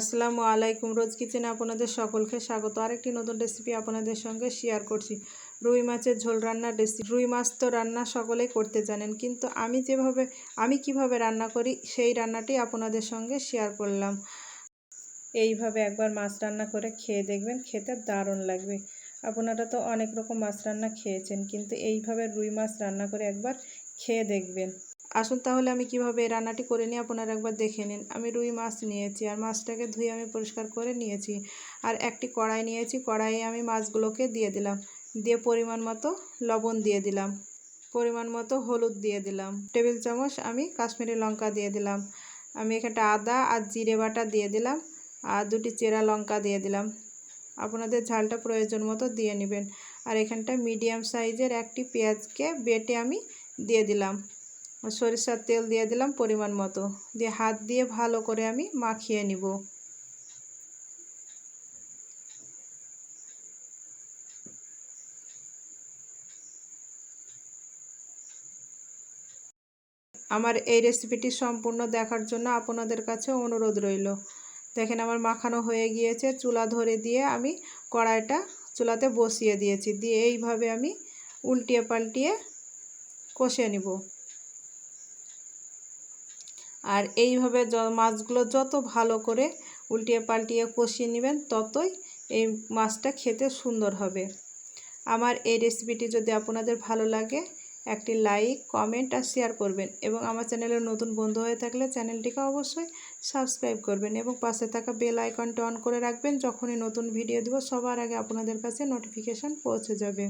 আসসালামু আলাইকুম। রোজ কিচেনে আপনাদের সকলকে স্বাগত। আরেকটি নতুন রেসিপি আপনাদের সঙ্গে শেয়ার করছি। রুই মাছের ঝোল রান্নার রেসিপি রুই মাছ তো রান্না সকলেই করতে জানেন, কিন্তু আমি যেভাবে, আমি কীভাবে রান্না করি সেই রান্নাটি আপনাদের সঙ্গে শেয়ার করলাম। এইভাবে একবার মাছ রান্না করে খেয়ে দেখবেন, খেতে দারুণ লাগবে। আপনারা তো অনেক রকম মাছ রান্না খেয়েছেন, কিন্তু এইভাবে রুই মাছ রান্না করে একবার খেয়ে দেখবেন। আসুন তাহলে আমি কীভাবে রান্নাটি করে নিই? আপনারা একবার দেখে নিন। আমি রুই মাছ নিয়েছি আর মাছটাকে ধুয়ে আমি পরিষ্কার করে নিয়েছি। আর একটি কড়াই নিয়েছি। কড়াইয়ে আমি মাছগুলোকে দিয়ে দিলাম। দিয়ে পরিমাণ মতো লবণ দিয়ে দিলাম। পরিমাণ মতো হলুদ দিয়ে দিলাম। টেবিল চামচ আমি কাশ্মীরি লঙ্কা দিয়ে দিলাম। আমি এখানটা আদা আর জিরে বাটা দিয়ে দিলাম আর দুটি চেরা লঙ্কা দিয়ে দিলাম। আপনাদের ঝালটা প্রয়োজন মতো দিয়ে নেবেন। আর এখানটা মিডিয়াম সাইজের একটি পেঁয়াজকে বেটে আমি দিয়ে দিলাম। সরিষার তেল দিয়ে দিলাম পরিমাণ মতো। দিয়ে হাত দিয়ে ভালো করে আমি মাখিয়ে নিব। আমার এই রেসিপিটি সম্পূর্ণ দেখার জন্য আপনাদের কাছে অনুরোধ রইল। দেখেন আমার মাখানো হয়ে গিয়েছে। চুলা ধরে দিয়ে আমি কড়াইটা চুলাতে বসিয়ে দিয়েছি। দিয়ে এইভাবে আমি উল্টিয়ে পাল্টিয়ে কষে নিব। আর এইভাবে মাছগুলো যত ভালো করে উল্টিয়ে পাল্টিয়ে কষিয়ে নেবেন, ততই এই মাছটা খেতে সুন্দর হবে। আমার এই রেসিপিটি যদি আপনাদের ভালো লাগে, একটি লাইক কমেন্ট আর শেয়ার করবেন এবং আমার চ্যানেলের নতুন বন্ধু হয়ে থাকলে চ্যানেলটিকে অবশ্যই সাবস্ক্রাইব করবেন এবং পাশে থাকা বেল আইকনটা অন করে রাখবেন, যখনই নতুন ভিডিও দেবো, সবার আগে আপনাদের কাছে নোটিফিকেশান পৌঁছে যাবে।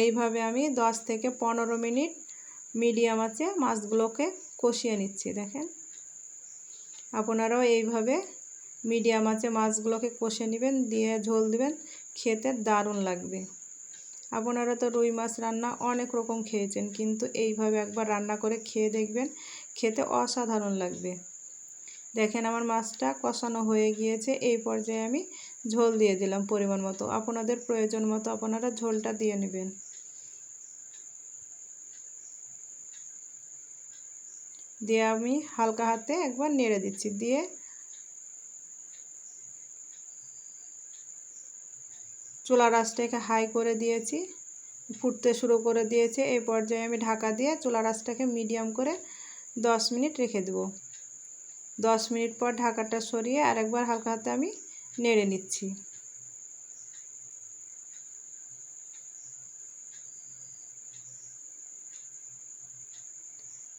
এইভাবে আমি 10 থেকে পনেরো মিনিট মিডিয়াম আছে মাছগুলোকে কষিয়ে নিচ্ছি, দেখেন। আপনারাও এইভাবে মিডিয়াম আছে মাছগুলোকে কষে নেবেন, দিয়ে ঝোল দিবেন, খেতে দারুণ লাগবে। আপনারা তো রুই মাছ রান্না অনেক রকম খেয়েছেন, কিন্তু এইভাবে একবার রান্না করে খেয়ে দেখবেন, খেতে অসাধারণ লাগবে। দেখেন আমার মাছটা কষানো হয়ে গিয়েছে, এই পর্যায়ে আমি ঝোল দিয়ে দিলাম পরিমাণ মতো। আপনাদের প্রয়োজন মতো আপনারা ঝোলটা দিয়ে নেবেন। দিয়ে আমি হালকা হাতে একবার নেড়ে দিচ্ছি। দিয়ে চুলা রাসটাকে হাই করে দিয়েছি, ফুটতে শুরু করে দিয়েছে। এই পর্যায়ে আমি ঢাকা দিয়ে চুলা রাসটাকে মিডিয়াম করে দশ মিনিট রেখে দেব। দশ মিনিট পর ঢাকাটা সরিয়ে আরেকবার হালকা হাতে আমি নেড়ে নিচ্ছি।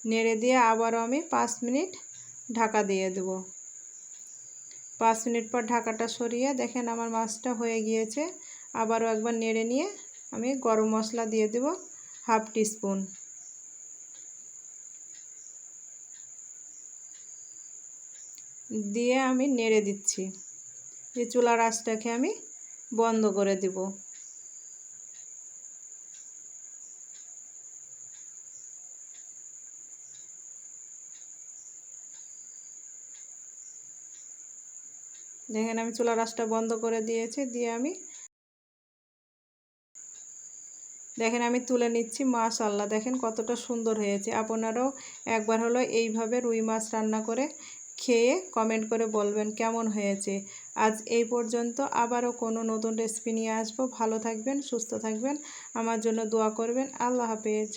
নেড়ে দিয়ে আবারও আমি পাঁচ মিনিট ঢাকা দিয়ে দেব। পাঁচ মিনিট পর ঢাকাটা সরিয়ে দেখেন আমার মাছটা হয়ে গিয়েছে। আবারও একবার নেড়ে নিয়ে আমি গরম মশলা দিয়ে দেব হাফ টিস্পুন। দিয়ে আমি নেড়ে দিচ্ছি। এই চুলার আঁচটাকে আমি বন্ধ করে দেব। দেখেন আমি চুলা রাসটা বন্ধ করে দিয়েছি, দিয়ে আমি দেখেন আমি তুলে নিচ্ছি মাশাল্লাহ দেখেন কতটা সুন্দর হয়েছে। আপনারাও একবার হলো এইভাবে রুই মাছ রান্না করে খেয়ে কমেন্ট করে বলবেন কেমন হয়েছে। আজ এই পর্যন্ত। আবারও কোনো নতুন রেসিপি নিয়ে আসব। ভালো থাকবেন, সুস্থ থাকবেন। আমার জন্য দোয়া করবেন। আল্লাহ হাফেজ।